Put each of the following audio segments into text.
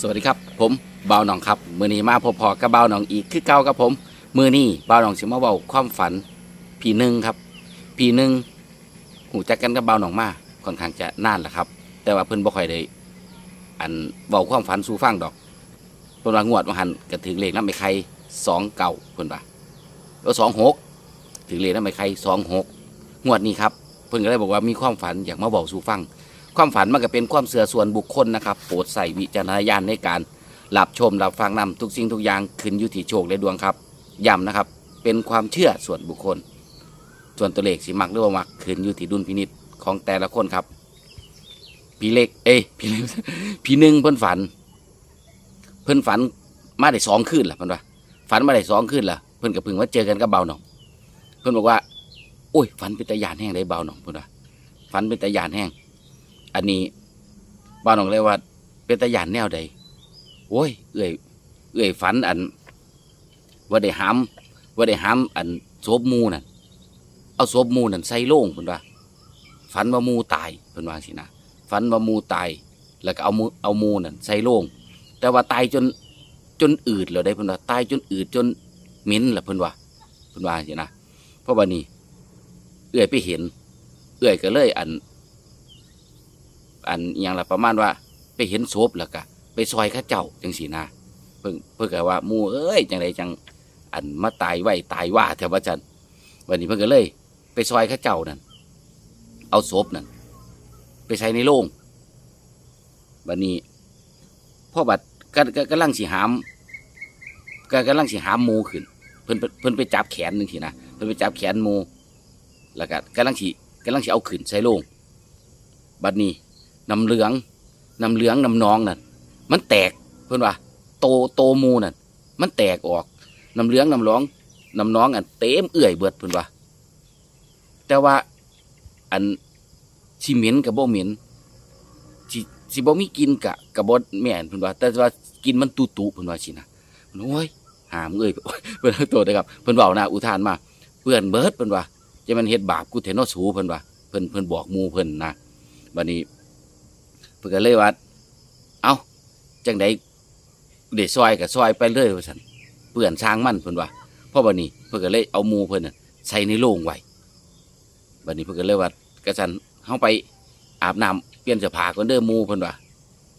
สวัสดีครับ ผมเบาหนองครับมือนี้มาพบพอกับเบาหนองอีกคือเก่ากับผม มือนี้เบาหนองสิมาเว้าความฝันพี่หนึ่งครับพี่หนึ่งหูจักกันกับเบาหนองมาค่อนข้างจะนานแหล้วครับ แต่ว่าเพิ่นบ่ค่อยได้อันเว้าความฝันสู่ฟังดอกเพิ่นว่างวดว่าหันก็ถึงเลขนำไปใครสองเก่าเพิ่นว่าแล้วสองหกถึงเลขนำไปใครสองหกงวดนี้ครับ เพิ่นก็เลยบอกว่ามีความฝันอยากมาบอกสู่ฟัง ความฝันมันก็เป็นความเสื่อส่วนบุคคลนะครับโปรดใส่วิจารณญาณในการรับชมรับฟังนำทุกสิ่งทุกอย่างขึ้นอยู่ที่โชคและดวงครับย้ำนะครับ เป็นความเชื่อส่วนบุคคล ส่วนตัวเลขสิมักหรือว่ามักขึ้นอยู่ที่ดุลพินิษของแต่ละคนครับ พี่เล็ก เอ้ยพี่เล็กพี่หนึ่งเพิ่นฝัน เพิ่นฝันมาได้สองคืนละเพิ่นว่าฝันมาได้สองคืนละเพิ่นกับพึ่งว่าเจอกันกับเบาหนองเพิ่นบอกว่าโอ้ยฝันเป็นตะยานแห้งได้เบาหนองเพิ่นว่าฝันเป็นตะยานแห้ง อันนี้บ้านของเลยว่าเป็นตะยานแนวใดโอ้ย เอื่อย เอื่อยฝันอัน ว่าได้หามว่าได้หามอันศพหมูนั่นเอาศพหมูนั่นใส่โล่งเพิ่นว่าฝันว่ามูตายเพิ่นว่าสินะฝันว่ามูตาย แล้วก็เอามูเอามูนั่นใส่โล่งแต่ว่าตายจนจนอืดแล้วได้เพิ่นว่าตายจนอืดจนเหม็นแหละเพิ่นว่าเพิ่นว่าสินะเพราะว่านี่เอื่อยไปเห็น เอื่อยก็เลยอัน อันอย่างละประมาณว่า ไปเห็นศพแล้วก็ไปซอยข้าเจ้าจังสีนะเพิ่งเพิ่งกว่ามูเอ้ยจังไรจังอันมาตายไว้ตายว่าแถวว่าจันวันนี้เพิ่งก็เลย ไปซอยข้าเจ้านั่นเอาศพนั่นไปใส่ในโรงวันนี้พ่อบัดก็ก็กำลังสีหามก็กำลังสีหามมูขึ้น เพิ่นเพิ่นไปจับแขนหนึ่งทีนะเพิ่นไปจับแขนมูแล้วก็กำลังสีกำลังสีเอาขึ้นใส่โรงบัดนี้ น้ำเหลืองน้ำเหลืองน้ำนองนั่นมันแตกเพื่อนว่าโตโตมูนั่นมันแตกออกน้ำเหลืองน้ำร้องน้ำน้องอันเต็มเอื่อยเบิดเพื่อนว่าแต่ว่าอันชิเหม็นกับโบเหม็นสิสิบ่มีกินกะกับบ่แม่นเพิ่อนว่า แต่ว่ากินมันตุตุเพิ่อนว่าสินะโอ้ยหามเอ้ยเพิ่อาตัวนะครับเพิ่อนเว้านะอุทานมา เพื่อนเบิดเพิ่อนว่าจะมันเฮ็ดบาปกูเถนอสูเพิ่อนว่าเพิ่อนเพิ่อนบอกมูเพิ่อนนะบัดนี้ เพื่อก็เลยว่าเอาจังไดเดซอยกับซอยไปเรื่อยว่าสันเปื่อนช้างมันเพิ่นว่าเพราะบัดนี้เพื่อก็เลยเอามูเพิ่นน่ะใส่ในโล่งไว้บัดนี้เพื่อก็เลยว่ากระสันเฮาไปอาบน้ำเปลี่ยนเสื้อผ้าก่อนเด้อมูเพิ่นว่า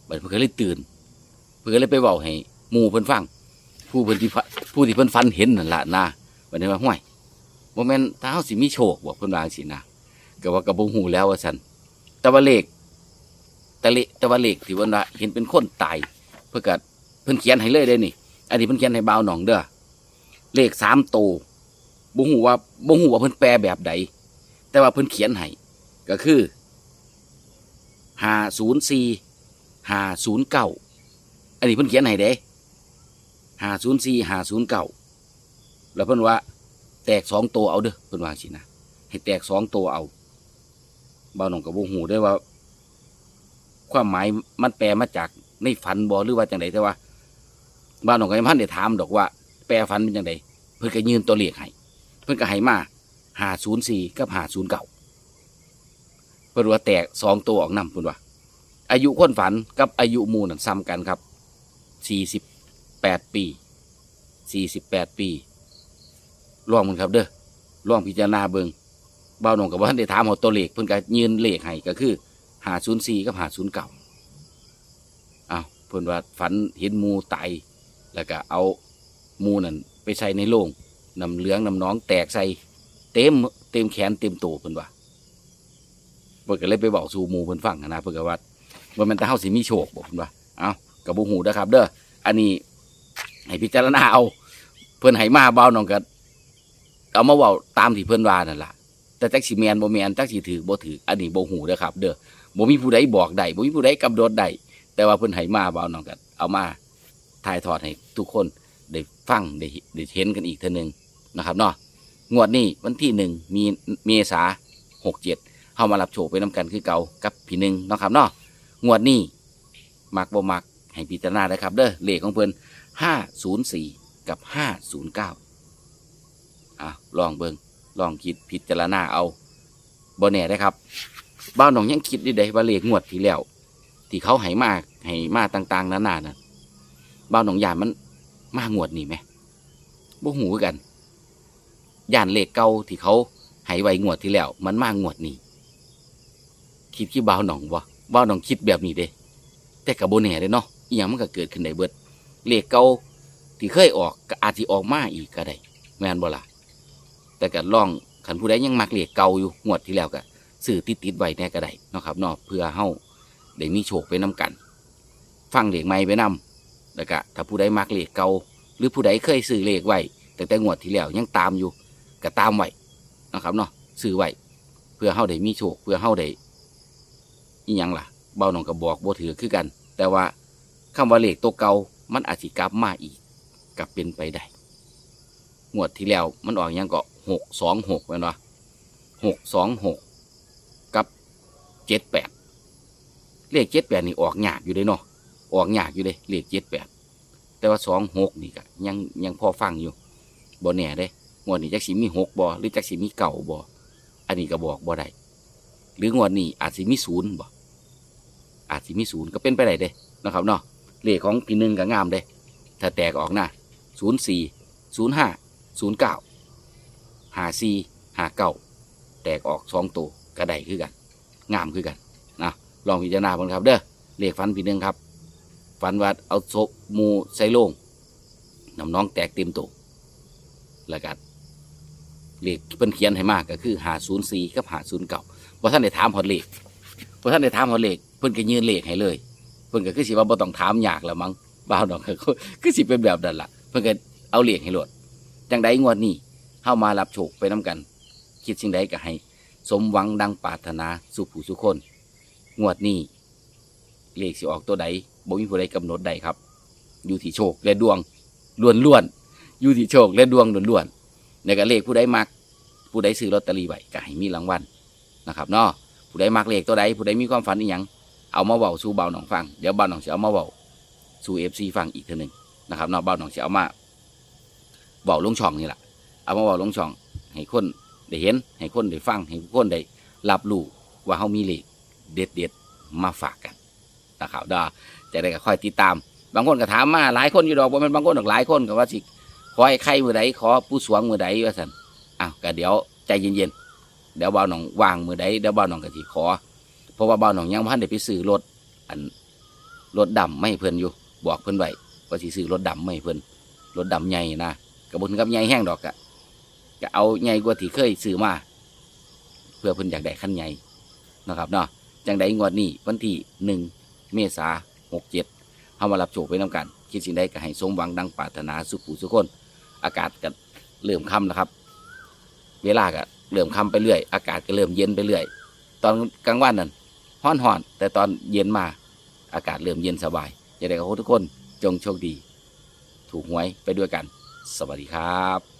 บัดนี้เพื่อก็เลยตื่น เพื่อก็เลยไปเว้าให้มูเพิ่นฟัง ผู้เพิ่นที่ผู้ที่เพิ่นฟันเห็นนั่นล่ะนะบัดนี้ว่าห่วยบ่แม่นถ้าเฮาสิมีโชคบ่เพิ่นว่าจังซี่นะก็ว่าก็บ่ฮู้แล้วว่าซั่นแต่ว่าเลข แต่เลแต่ว่าเลขที่เพิ่นว่าเห็นเป็นคนตายเพื่อกัดเพิ่นเขียนให้เลยเด้นี่ อันนี้เพิ่นเขียนให้บ่าวหนองเด้อเลขสามโตวบ่ฮู้ว่าบ่ฮู้ว่าเพิ่นแปลแบบใดแต่ว่าเพิ่นเขียนให้ก็คือห้าศูนย์สี่ห้าศูนย์เก้าอันนี้เพิ่นเขียนให้เด้ห้าศูนย์สี่ห้าศูนย์เก้าแล้วเพิ่นว่า แตกสองตัวเอาเด้อเพิ่นว่าสินะให้แตกสองตัวเอาบ่าวหนองกับบ่ฮู้ได้ว่า ความหมายมันแปลมาจากในฝันบอหรือว่าจังไดแต่ว่าบ้านของไอ้พันได้ถามดอกว่า แปลฝันเป็นจังไดเพิ่อนก็ยืนตัวเลขให้เพิ่อนก็ให้มาหาศูนย์สี่กับหาศูนย์เก่าเพิ่นว่าแตกสองตัวออกนำเพิ่นว่า อายุคนฝันกับอายุมูนั่นซ้ำกันครับสี่สิบแปดปีสี่สิบแปดปีลองมันครับเด้อลองพิจารณาเบิงบ้านของกับว่าได้ถามเอาตัวเลขเพิ่อนก็ยืนเลขให้ก็คือ หาศูนย์สี่กับหาศูนย์เก่าเอาเพิ่นว่าฝันเห็นมูตายแล้วก็เอามูนั่นไปใส่ในโล่งนำเหลืองนำหน้องแตกใส่เต็มเต็มแขนเต็มตัวเพิ่นว่าเพิ่นก็เลยไปบอกสู่มูเพิ่นฟังนะเพิ่นก็ว่าว่ามันต่เฮาสิมีโชคบอกเพิ่นว่าเอากับบ่ฮู้นะครับ เด้ออันนี้ให้พิจารณาเอา เพิ่นให้มาเบาน้องก็เอามาเว้าตามที่เพิ่นว่านั่นล่ะแต่จักสิแม่นบ่แม่นจักสิถือบ่ถืออันนี้บ่ฮู้เด้อครับ เด้อ บ่มีผู้ใดบอกได้บ่มีผู้ใดกำหนดได้แต่ว่าเพิ่นให้มาบ่าวน้องกันเอามาถ่ายทอดให้ทุกคนได้ฟังได้ได้เห็นกันอีกเทีนึงนะครับเนาะงวดนี้วันที่หนึ่งมีเมษาหกเจ็ดเข้ามารับโชคไปน้กันคือเก่ากับพี่หนึ่งนะครับเนาะงวดนี้มักบ่มักให้พิจารณาได้ครับ เด้อเลขของเพิ่นห้าศูนย์สี่กับห้าศูนย์เก้าอะลองเบิงลองคิดพิจารณาเอาบ่แน่ได้ครับ บ้าวหนองยังคิดได้ว่าเลขงวดที่แล้วที่เขาให้มาให้มาต่าง ๆนานาน่ะบ้าวหนองยานมันมางวดนี่ไหมบ่หูกันย่านเลขเก่าที่เขาให้ไว้งวดที่แล้ว มันมางวดนี้คิดที่บ้าวหนองบ่บ้าวหนองคิดแบบนี้เด้แต่กับโบแน่เด้เนาะอีหยังมันก็เกิดขึ้นได้เบิดเลขเก่าที่เคยออกก็อาจสิออกมาอีกก็ได้แม่นบ่ล่ะแต่ก็ล่องคันผู้ใดยังมักเลขเก่าอยู่งวดที่แล้วก็ ซื้อติดๆไว้แน่ก็ได้นะครับเนาะเพื่อเฮาได้มีโชคไปนํกัน ฟังเหลขใหม่ไปนํแล้วก็ถ้าผู้ใดมักเหลขเก่าหรือผู้ใดเคยซื้อเหลขไว้แต่แต่งวดที่แล้วยังตามอยู่ก็ตามไว้นะครับเนาะซื้อไว้เพื่อเฮาได้มีโชคเพื่อเฮาได้อีหยังล่ะเบาหนองก็บอกบ่ถือคือกัน แต่ว่าคำว่าเหลขตัวเก่ามันอาจสิกลับมาอีกกับเป็นไปได้งวดที่แล้วมันออกยังก็หกสองหกแม่นวะหกสองหก เจ็ดแปดเลขเจ็ดแปดนี่ออกยากอยู่เด้เนาะออกยากอยู่เด้เลขเจ็ดแปดแต่ว่าสองหกนี่ก็ยังยังพอฟังอยู่บ่แน่เด้งวดนี้จักสิมีหกบ่หรือจักสิมีเก่าบ่อันนี้ก็บอกบ่ได้หรืองวดนี้อาจสิมีศูนย์บ่อาจสิมีศูนย์ก็เป็นไปได้เด้นะครับเนาะเลขของพี่หนึ่งก็งามเด้ถ้าแตกออกหน้าศูนย์สี่ศูนย์ห้าศูนย์เก้าหาสี่หาเก้าแตกออกสองตัวก็ได้คือกัน งามคือกันนะลองพิจารณาเพิ่นครับ เด้อเลขฟันพี่หนึ่งครับฟันว่าเอาศพมูใส่โลงน้ำน้องแตกเต็มตัวแล้วก็เลขเพิ่นเขียนให้มากก็คือหาศูนย์สี่กับหาศูนย์เก้าเพราะท่านได้ถามหอดเลขพอท่านได้ถามเขาเลขเพิ่นก็ยืนเลขให้เลย เพิ่นก็คือสิว่าบ่ต้องถามยากแล้วมั้งบ่าวดอกก็คือสิเป็นแบบนั้นล่ะ เพิ่นก็เอาเลขให้โลดจังใดงวดนี้เฮามารับโชคไปนํกัน คิดสิ่งใดก็ให้ สมหวังดังปรารถนาสู่ผู้สุคน งวดนี้เลขสิออกตัวใดบ่มีผู้ใดกำหนดใดครับ อยู่ที่โชคและดวงล้วนๆอยู่ที่โชคและดวงล้วนๆในก็เลขผู้ใดมัก ผู้ใดซื้อลอตเตอรี่ไว้ก็ให้มีรางวัลนะครับเนาะผู้ใดมักเลขตัวใดผู้ใดมีความฝันอีหยังเอามาเบาสู่เบาหนองฟังเดี๋ยวเบาหนองจะเอามาเบาสู่เอฟซีฟังอีกเทีหนึ่งนะครับเนาะเบาหนองจะเอามาเบาลงช่องนี่แหละเอามาเบาลงช่องให้คน ได้เห็นให้คนได้ฟังให้คนได้รับรู้ว่าเขามีเลขเด็ดเด็ดมาฝากกันนะครับเด้อจะได้ก็ค่อยติดตาม บางคนก็ถามมาหลายคนอยู่ดอกบ่แม่นบางคนหลายคนก็ว่าสิขอให้ใครมือใดขอผู้สวงมือใดว่าสันอ้าวก็เดี๋ยวใจเย็นๆเดี๋ยวบ่าวหนองวางมือใดเดี๋ยวบ่าวหนองก็สิขอ เพราะว่าบ่าวหนองยังพันได้ไปซื้อรถอันรถดำไม่เพิ่นอยู่ บอกเพิ่อนไว้ว่าสิซื้อรถดำไม่เพิ่นรถดำใหญ่นะกระบุนกับใหญ่แห้งดอกกะ ก็เอาใหญ่กว่าที่เคยซื้อมาเพื่อเพิ่นอยากได้คันใหญ่นะครับเนาะจังใดงวดนี้วันที่หนึ่งเมษาหกเจ็ดเฮามารับโจกไปน้กัน คิดสิ่งใดก็ให้สมหวังดังปรารถนาสุขผู้สุขคน อากาศก็เริ่มค่ำแล้วครับ เวลาก็เริ่มค่ำไปเรื่อย อากาศก็เริ่มเย็นไปเรื่อย ตอนกลางวันนั่นห้อนหอนแต่ตอนเย็นมา อากาศเริ่มเย็นสบายอย่าได้กับทุกคนจงโชคดี ถูกหวยไปด้วยกัน สวัสดีครับ